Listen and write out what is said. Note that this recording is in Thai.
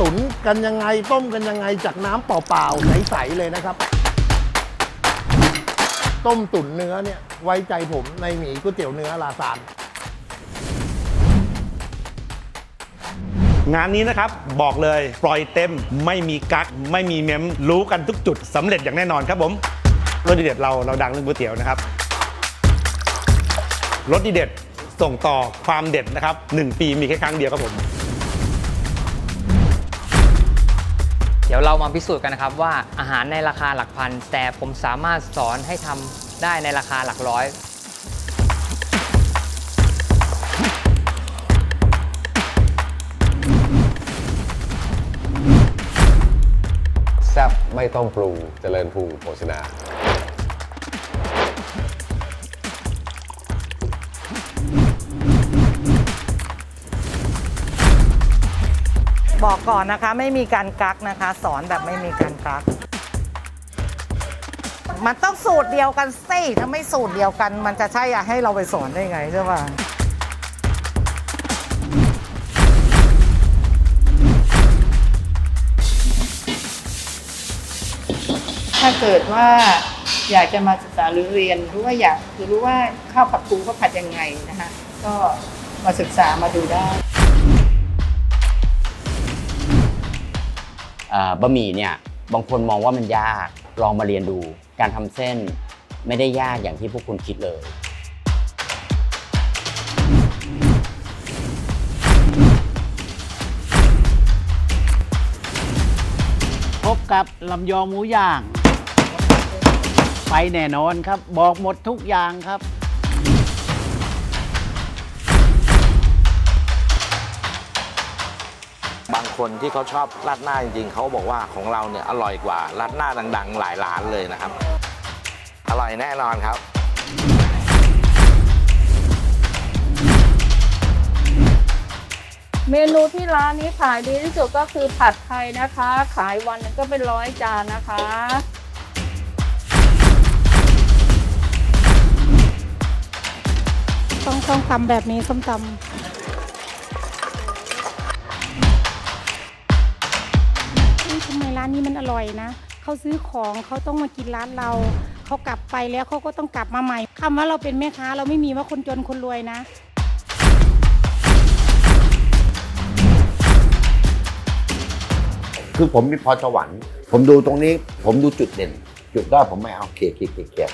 ตุ๋นกันยังไงต้มกันยังไงจากน้ำเปล่าๆใสๆเลยนะครับ ต้มตุ๋นเนื้อเนี่ยไว้ใจผมในหมี่ก๋วยเตี๋ยวเนื้อลาซานงานนี้นะครับบอกเลยปล่อยเต็มไม่มีกักไม่มีเมมรู้กันทุกจุดสำเร็จอย่างแน่นอนครับผมรสดีเด็ดเราเราดังเรื่องก๋วยเตี๋ยวนะครับรสดีเด็ดส่งต่อความเด็ดนะครับหนึ่งปีมีแค่ครั้งเดียวครับผม ยวเรามาพิสูจน์กันนะครับว่าอาหารในราคาหลักพัน แต่ผมสามารถสอนให้ทำได้ในราคาหลักร้อย แซ่บไม่ต้องปรุงเจริญภูมิโภชนา บอกก่อนนะคะ ไม่มีการกักนะคะ สอนแบบไม่มีการกัก มันต้องสูตรเดียวกันสิถ้าไม่สูตรเดียวกัน มันจะใช่อะให้เราไปสอนได้ไงใช่ป่ะถ้าเกิดว่าอยากจะมาศึกษาหรือเรียนหรือว่าอยากหรือรู้ว่าข้าวผัดปูเขาผัดยังไงนะคะก็มาศึกษามาดูได้ บะหมี่เนี่ยบางคนมองว่ามันยากลองมาเรียนดู การทำเส้นไม่ได้ยากอย่างที่พวกคุณคิดเลย พบกับลำยองหมูย่าง ไปแน่นอนครับ บอกหมดทุกอย่างครับ บางคนที่เขาชอบราดหน้าจริงๆเขาบอกว่าของเราเนี่ยอร่อยกว่าราดหน้าดังๆ หลายร้านเลยนะครับ อร่อยแน่นอนครับเมนูที่ร้านนี้ขายดีที่สุดก็คือผัดไทยนะคะ ขายวันหนึงก็เป็นร้อยจานนะคะ ต้องต้องตำแบบนี้ส้มตำ ร้านนี้มันอร่อยนะเขาซื้อของเขาต้องมากินร้านเราเขากลับไปแล้วเขาก็ต้องกลับมาใหม่คำว่าเราเป็นแม่ค้าเราไม่มีว่าคนจนคนรวยนะคือผมมีพรสวรรค์ผมดูตรงนี้ ผมดูจุดเด่น จุดด้อยผมไม่เอาเคลียเคลียเคลียร์เคลีย